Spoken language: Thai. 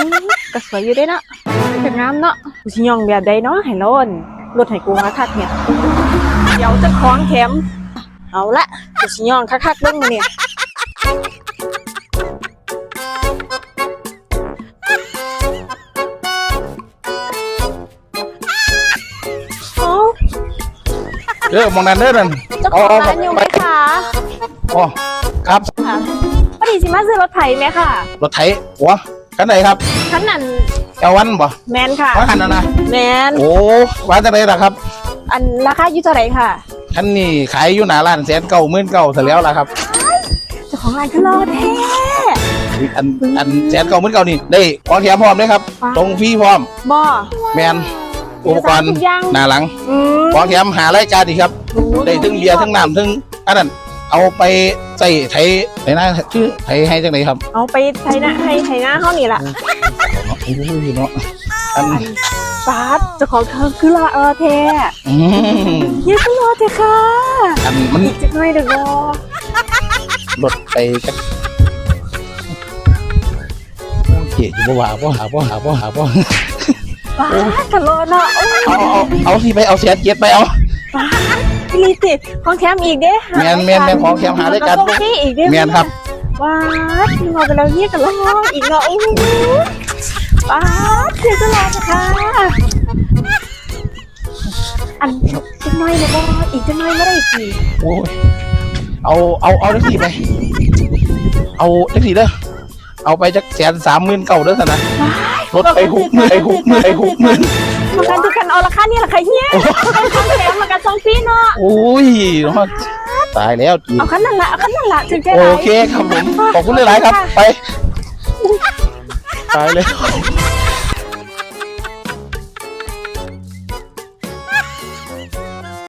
อื้อก็สวยอยู่เด้เนาะก็งามเนาะกูสิย่องแบบใดเนาะให้โลนรถให้กูมาคักเนี่ยเดี๋ยวเจะคล้าของแถมเอาละกูสิย่องคักๆเบิ่งมาเนี่ยเอาเออมองนั่นเด้อนั่นเจ้าของร้านอยู่ไหมคะอ๋อครับค่ะพอดีสิมาซื้อรถไถไหมค่ะ รถไถหัว คันไหนครับคันนั้นเอวันบ่แมนค่ะ ว่าคันนั้นนะแมนโอ้ว่าจะได้ล่ะครับอันราคาอยู่เท่าไหร่ค่ะคันนี้ขายอยู่หน้าร้านแสนเก้าหมื่นเก้าเสร็จแล้วล่ะครับ เจ้าของร้านคือรอแท้อันอันแสนเก้าหมื่นเก้านี่ได้ของแถมพร้อมเลยครับตรงฟรีพร้อมบ่แมนอุปกรณ์ทุกอย่างหน้าหลังอืมของแถมหารายการดีครับ ได้ทั้งเบียร์ทั้งน้ำทั้งอันนั้นเอาไป ใส่ไถไถหน้าชื่อไถให้จังไหนครับเอาไปไถหน้าให้ไถหน้าเฮานี่ล่ะโอ้ยเนาะอันฟาดเจ้าของเธอคือรอเออแท้อืมเฮียคือรอแท้ค่ะอันมันอีกจักหน่อยเด้อบ่รถไปจักโอเคอยู่บ่ว่าบ่หาบ่หาบ่หาบ่ฟาดกันรอเนาะโอ้ยเอาเอาเอาที่ไปเอาเสียเจ็ดไปเอาฟาด พี่ลิติของแถมอีกเด้แม่นแม่นแม่นของแถมหารายการแล้วส่งฟรีอีกเด้แม่นครับ ว้าดพี่งอไปแล้วเฮียกันรออีกเนาะโอ้โหฟาดเฮียคือรอแท้ค่ะอันจักหน่อยเด้อบ่อีกจักหน่อยบ่ได้สิโอ้ยเอาเอาเอาแท็กซี่ไป เอาแท็กซี่เด้อเอาไปจักแสนสามหมื่นเก้าเด้อสนะรถไปหกหมื่นไปหกหมื่นไปหกหมื่นมากันทุกกันเอาราคานี่ราคาเฮียเอาของแถมมากันสองฟ รีเนาะโอ้ยเนาะตายแล้วจีเอาขั้นนั่นละเอาขั้นนั่นละถึงจะโอได้เคครับผมขอบคุณหลายๆครับ ไป ตายเลย